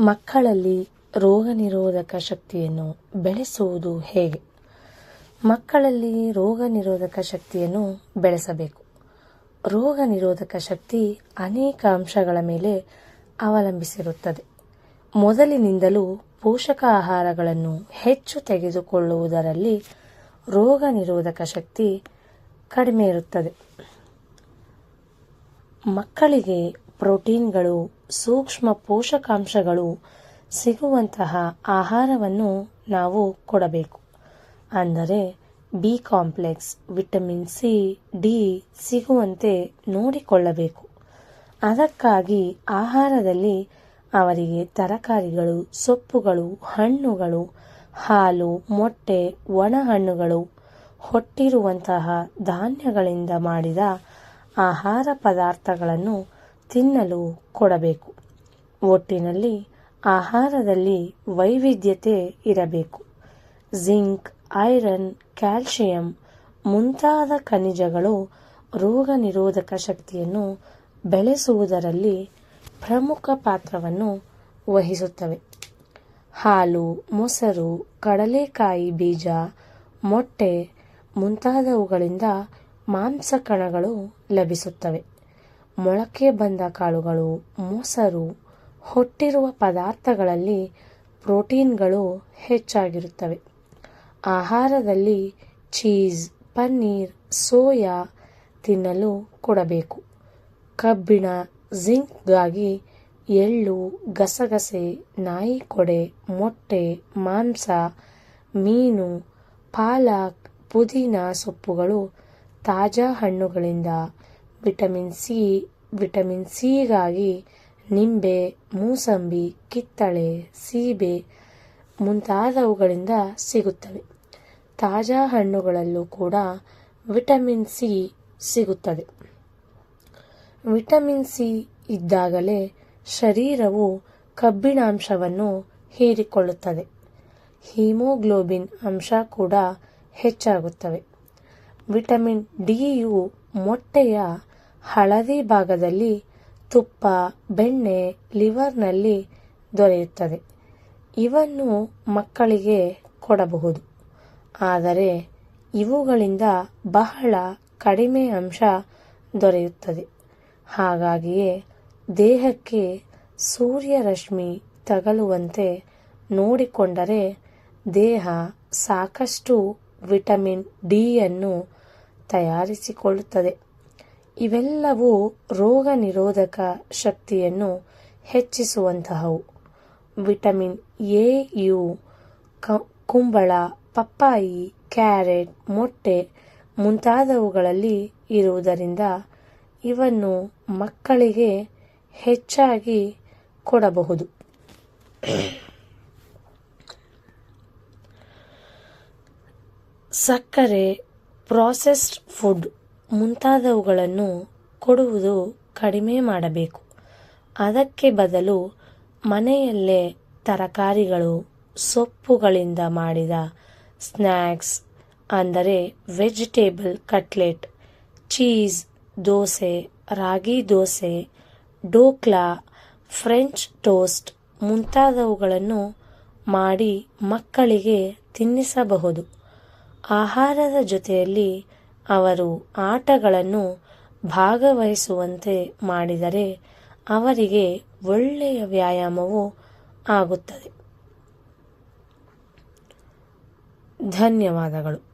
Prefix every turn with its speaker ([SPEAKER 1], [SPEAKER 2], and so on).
[SPEAKER 1] ಮಕ್ಕಳಲ್ಲಿ ರೋಗ ನಿರೋಧಕ ಶಕ್ತಿಯನ್ನು ಬೆಳೆಸುವುದು ಹೇಗೆ? ಮಕ್ಕಳಲ್ಲಿ ರೋಗ ನಿರೋಧಕ ಶಕ್ತಿಯನ್ನು ಬೆಳೆಸಬೇಕು. ರೋಗ ನಿರೋಧಕ ಶಕ್ತಿ ಅನೇಕ ಅಂಶಗಳ ಮೇಲೆ ಅವಲಂಬಿಸಿರುತ್ತದೆ. ಮೊದಲಿನಿಂದಲೂ ಪೋಷಕ ಆಹಾರಗಳನ್ನು ಹೆಚ್ಚು ತೆಗೆದುಕೊಳ್ಳುವುದರಲ್ಲಿ ರೋಗ ನಿರೋಧಕ ಶಕ್ತಿ ಕಡಿಮೆ ಇರುತ್ತದೆ. ಮಕ್ಕಳಿಗೆ ಪ್ರೋಟೀನ್ಗಳು, ಸೂಕ್ಷ್ಮ ಪೋಷಕಾಂಶಗಳು ಸಿಗುವಂತಹ ಆಹಾರವನ್ನು ನಾವು ಕೊಡಬೇಕು. ಅಂದರೆ B complex vitamin C D ಸಿಗುವಂತೆ ನೋಡಿಕೊಳ್ಳಬೇಕು. ಅದಕ್ಕಾಗಿ ಆಹಾರದಲ್ಲಿ ಅವರಿಗೆ ತರಕಾರಿಗಳು, ಸೊಪ್ಪುಗಳು, ಹಣ್ಣುಗಳು, ಹಾಲು, ಮೊಟ್ಟೆ ಒಣ ಹಣ್ಣುಗಳು ಹೊಟ್ಟಿರುವಂತಹ ಧಾನ್ಯಗಳಿಂದ ಮಾಡಿದ ಆಹಾರ ಪದಾರ್ಥಗಳನ್ನು ತಿನ್ನಲು ಕೊಡಬೇಕು. ಒಟ್ಟಿನಲ್ಲಿ ಆಹಾರದಲ್ಲಿ ವೈವಿಧ್ಯತೆ ಇರಬೇಕು. ಜಿಂಕ್, ಐರನ್ ಕ್ಯಾಲ್ಸಿಯಂ ಮುಂತಾದ ಖನಿಜಗಳು ರೋಗ ನಿರೋಧಕ ಶಕ್ತಿಯನ್ನು ಬೆಳೆಸುವುದರಲ್ಲಿ ಪ್ರಮುಖ ಪಾತ್ರವನ್ನು ವಹಿಸುತ್ತವೆ. ಹಾಲು, ಮೊಸರು, ಕಡಲೆಕಾಯಿ ಬೀಜ, ಮೊಟ್ಟೆ ಮುಂತಾದವುಗಳಿಂದ ಮಾಂಸ ಕಣಗಳು ಲಭಿಸುತ್ತವೆ. ಮೊಳಕೆ ಬಂದ ಕಾಳುಗಳು, ಮೊಸರು, ಹೊಟ್ಟಿರುವ ಪದಾರ್ಥಗಳಲ್ಲಿ ಪ್ರೋಟೀನ್ಗಳು ಹೆಚ್ಚಾಗಿರುತ್ತವೆ. ಆಹಾರದಲ್ಲಿ ಚೀಸ್, ಪನ್ನೀರ್, ಸೋಯಾ ತಿನ್ನಲು ಕೊಡಬೇಕು. ಕಬ್ಬಿಣ, ಜಿಂಕ್ಗಾಗಿ ಎಳ್ಳು, ಗಸಗಸೆ, ನಾಯಿ ಕೊಡೆ, ಮೊಟ್ಟೆ, ಮಾಂಸ, ಮೀನು, ಪಾಲಕ್, ಪುದೀನ ಸೊಪ್ಪುಗಳು ತಾಜಾ ಹಣ್ಣುಗಳಿಂದ ವಿಟಮಿನ್ ಸಿ, ವಿಟಮಿನ್ ಸಿಗಾಗಿ ನಿಂಬೆ, ಮೂಸಂಬಿ, ಕಿತ್ತಳೆ, ಸೀಬೆ ಮುಂತಾದವುಗಳಿಂದ ಸಿಗುತ್ತವೆ. ತಾಜಾ ಹಣ್ಣುಗಳಲ್ಲೂ ಕೂಡ ವಿಟಮಿನ್ ಸಿ ಸಿಗುತ್ತದೆ. ವಿಟಮಿನ್ ಸಿ ಇದ್ದಾಗಲೇ ಶರೀರವು ಕಬ್ಬಿಣಾಂಶವನ್ನು ಹೀರಿಕೊಳ್ಳುತ್ತದೆ. ಹಿಮೋಗ್ಲೋಬಿನ್ ಅಂಶ ಕೂಡ ಹೆಚ್ಚಾಗುತ್ತವೆ. ವಿಟಮಿನ್ ಡಿಯು ಮೊಟ್ಟೆಯ ಹಳದಿ ಭಾಗದಲ್ಲಿ ತುಪ್ಪ, ಬೆಣ್ಣೆ ಲಿವರ್ನಲ್ಲಿ ದೊರೆಯುತ್ತದೆ. ಇವನ್ನು ಮಕ್ಕಳಿಗೆ ಕೊಡಬಹುದು. ಆದರೆ ಇವುಗಳಿಂದ ಬಹಳ ಕಡಿಮೆ ಅಂಶ ದೊರೆಯುತ್ತದೆ. ಹಾಗಾಗಿಯೇ ದೇಹಕ್ಕೆ ಸೂರ್ಯರಶ್ಮಿ ತಗಲುವಂತೆ ನೋಡಿಕೊಂಡರೆ ದೇಹ ಸಾಕಷ್ಟು ವಿಟಮಿನ್ ಡಿಯನ್ನು ತಯಾರಿಸಿಕೊಳ್ಳುತ್ತದೆ. ಇವೆಲ್ಲವೂ ರೋಗ ನಿರೋಧಕ ಶಕ್ತಿಯನ್ನು ಹೆಚ್ಚಿಸುವಂತಹವು. ವಿಟಮಿನ್ ಎ, ಯು ಕುಂಬಳ, ಪಪ್ಪಾಯಿ, ಕ್ಯಾರೆಟ್, ಮೊಟ್ಟೆ ಮುಂತಾದವುಗಳಲ್ಲಿ ಇರುವುದರಿಂದ ಇವನ್ನು ಮಕ್ಕಳಿಗೆ ಹೆಚ್ಚಾಗಿ ಕೊಡಬಹುದು. ಸಕ್ಕರೆ ಪ್ರಾಸೆಸ್ಡ್ ಫುಡ್ ಮುಂತಾದವುಗಳನ್ನು ಕೊಡುವುದು ಕಡಿಮೆ ಮಾಡಬೇಕು. ಅದಕ್ಕೆ ಬದಲು ಮನೆಯಲ್ಲೇ ತರಕಾರಿಗಳು, ಸೊಪ್ಪುಗಳಿಂದ ಮಾಡಿದ ಸ್ನ್ಯಾಕ್ಸ್ ಅಂದರೆ vegetable cutlet, cheese, dosa, ragi dosa, dhokla, French toast ಮುಂತಾದವುಗಳನ್ನು ಮಾಡಿ ಮಕ್ಕಳಿಗೆ ತಿನ್ನಿಸಬಹುದು. ಆಹಾರದ ಜೊತೆಯಲ್ಲಿ ಅವರು ಆಟಗಳನ್ನು ಭಾಗವಹಿಸುವಂತೆ ಮಾಡಿದರೆ ಅವರಿಗೆ ಒಳ್ಳೆಯ ವ್ಯಾಯಾಮವು ಆಗುತ್ತದೆ. ಧನ್ಯವಾದಗಳು.